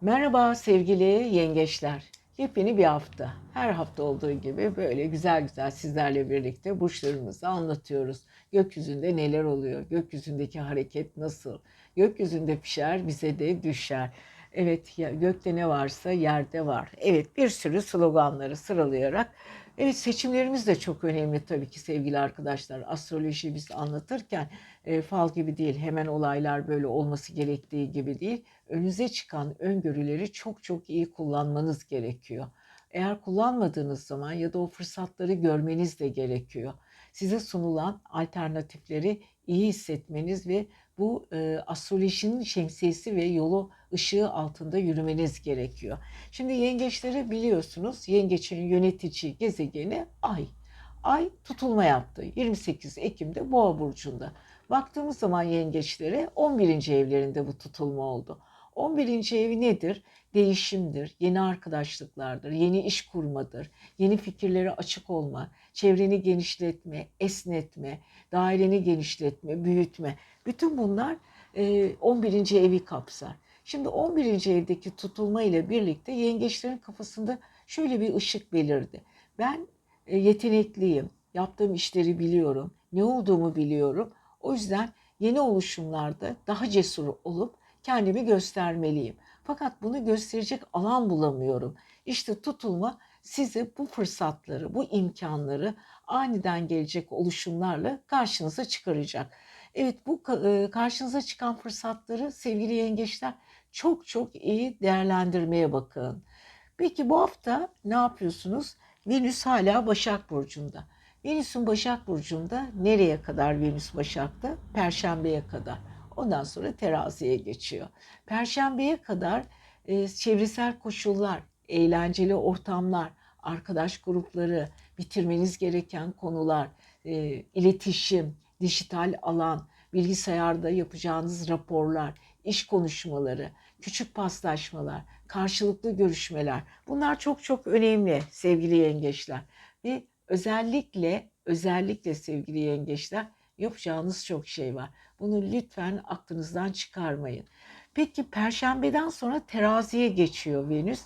Merhaba sevgili yengeçler. Yepyeni bir hafta. Her hafta olduğu gibi böyle güzel güzel sizlerle birlikte burçlarımızı anlatıyoruz. Gökyüzünde neler oluyor? Gökyüzündeki hareket nasıl? Gökyüzünde pişer, bize de düşer. Evet, ya, gökte ne varsa yerde var. Evet, bir sürü sloganları sıralayarak Evet seçimlerimiz de çok önemli tabii ki sevgili arkadaşlar. Astroloji biz anlatırken e, fal gibi değil, hemen olaylar böyle olması gerektiği gibi değil. Önünüze çıkan öngörüleri çok çok iyi kullanmanız gerekiyor. Eğer kullanmadığınız zaman ya da o fırsatları görmeniz de gerekiyor. Size sunulan alternatifleri iyi hissetmeniz ve bu e, astrolojinin şemsiyesi ve yolu ışığı altında yürümeniz gerekiyor. Şimdi yengeçleri biliyorsunuz yengeçin yönetici gezegeni Ay. Ay tutulma yaptı 28 Ekim'de Boğa burcunda. Baktığımız zaman yengeçlere 11. evlerinde bu tutulma oldu. 11. evi nedir? Değişimdir, yeni arkadaşlıklardır, yeni iş kurmadır, yeni fikirlere açık olma, çevreni genişletme, esnetme, daireni genişletme, büyütme. Bütün bunlar 11. evi kapsar. Şimdi 11. evdeki tutulma ile birlikte yengeçlerin kafasında şöyle bir ışık belirdi. Ben e, yetenekliyim, yaptığım işleri biliyorum, ne olduğumu biliyorum. O yüzden yeni oluşumlarda daha cesur olup kendimi göstermeliyim. Fakat bunu gösterecek alan bulamıyorum. İşte tutulma size bu fırsatları, bu imkanları aniden gelecek oluşumlarla karşınıza çıkaracak. Evet bu e, karşınıza çıkan fırsatları sevgili yengeçler çok çok iyi değerlendirmeye bakın. Peki bu hafta ne yapıyorsunuz? Venüs hala Başak Burcu'nda. Venüs'ün Başak Burcu'nda nereye kadar Venüs Başak'ta? Perşembeye kadar. Ondan sonra teraziye geçiyor. Perşembeye kadar e, çevresel koşullar, eğlenceli ortamlar, arkadaş grupları, bitirmeniz gereken konular, e, iletişim, dijital alan, bilgisayarda yapacağınız raporlar, iş konuşmaları, küçük paslaşmalar, karşılıklı görüşmeler. Bunlar çok çok önemli sevgili yengeçler. Ve özellikle özellikle sevgili yengeçler yapacağınız çok şey var. Bunu lütfen aklınızdan çıkarmayın. Peki perşembeden sonra teraziye geçiyor Venüs.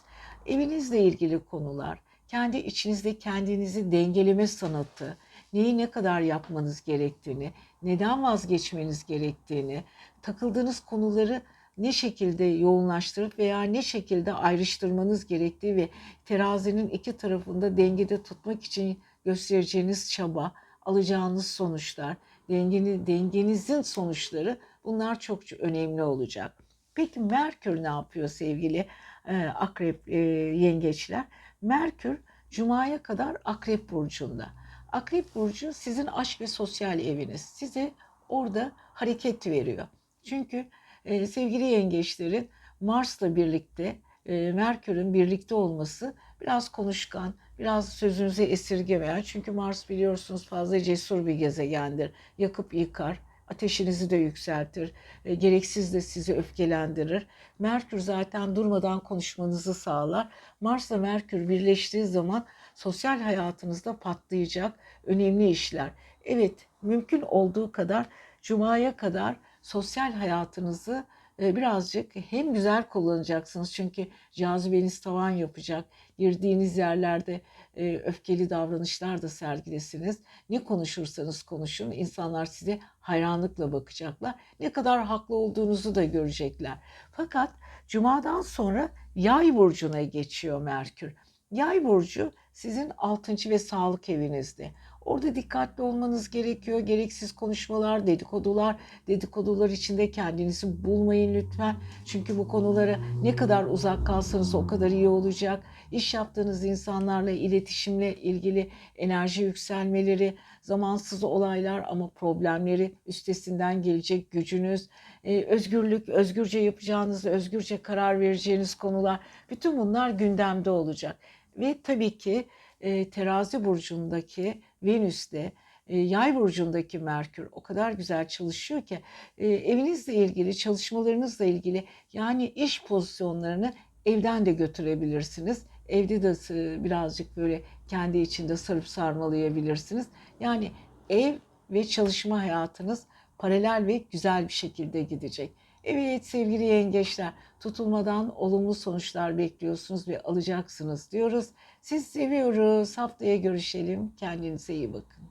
Evinizle ilgili konular, kendi içinizde kendinizi dengeleme sanatı, neyi ne kadar yapmanız gerektiğini, neden vazgeçmeniz gerektiğini, takıldığınız konuları ne şekilde yoğunlaştırıp veya ne şekilde ayrıştırmanız gerektiği ve terazinin iki tarafında dengede tutmak için göstereceğiniz çaba, alacağınız sonuçlar, dengeni, dengenizin sonuçları bunlar çok önemli olacak. Peki Merkür ne yapıyor sevgili e, akrep e, yengeçler? Merkür Cuma'ya kadar akrep burcunda. Akrep burcu sizin aşk ve sosyal eviniz. Size orada hareket veriyor. Çünkü e, sevgili yengeçlerin Mars'la birlikte e, Merkür'ün birlikte olması biraz konuşkan, biraz sözünüze esirgemeyen. Çünkü Mars biliyorsunuz fazla cesur bir gezegendir. Yakıp yıkar, ateşinizi de yükseltir, e, gereksiz de sizi öfkelendirir. Merkür zaten durmadan konuşmanızı sağlar. Mars'la Merkür birleştiği zaman sosyal hayatınızda patlayacak önemli işler. Evet, mümkün olduğu kadar Cuma'ya kadar sosyal hayatınızı birazcık hem güzel kullanacaksınız çünkü cazibeniz tavan yapacak. Girdiğiniz yerlerde e, öfkeli davranışlar da sergilesiniz. Ne konuşursanız konuşun insanlar size hayranlıkla bakacaklar. Ne kadar haklı olduğunuzu da görecekler. Fakat cumadan sonra yay burcuna geçiyor Merkür. Yay burcu sizin 6. ve sağlık evinizde. Orada dikkatli olmanız gerekiyor. Gereksiz konuşmalar, dedikodular, dedikodular içinde kendinizi bulmayın lütfen. Çünkü bu konulara ne kadar uzak kalsanız o kadar iyi olacak. İş yaptığınız insanlarla iletişimle ilgili enerji yükselmeleri, zamansız olaylar ama problemleri üstesinden gelecek gücünüz, e, özgürlük, özgürce yapacağınız, özgürce karar vereceğiniz konular bütün bunlar gündemde olacak. Ve tabii ki e, terazi burcundaki Venüs'te e, yay burcundaki Merkür o kadar güzel çalışıyor ki e, evinizle ilgili, çalışmalarınızla ilgili yani iş pozisyonlarını evden de götürebilirsiniz. Evde de birazcık böyle kendi içinde sarıp sarmalayabilirsiniz. Yani ev ve çalışma hayatınız paralel ve güzel bir şekilde gidecek. Evet sevgili yengeçler, tutulmadan olumlu sonuçlar bekliyorsunuz ve alacaksınız diyoruz. Siz seviyoruz. Haftaya görüşelim. Kendinize iyi bakın.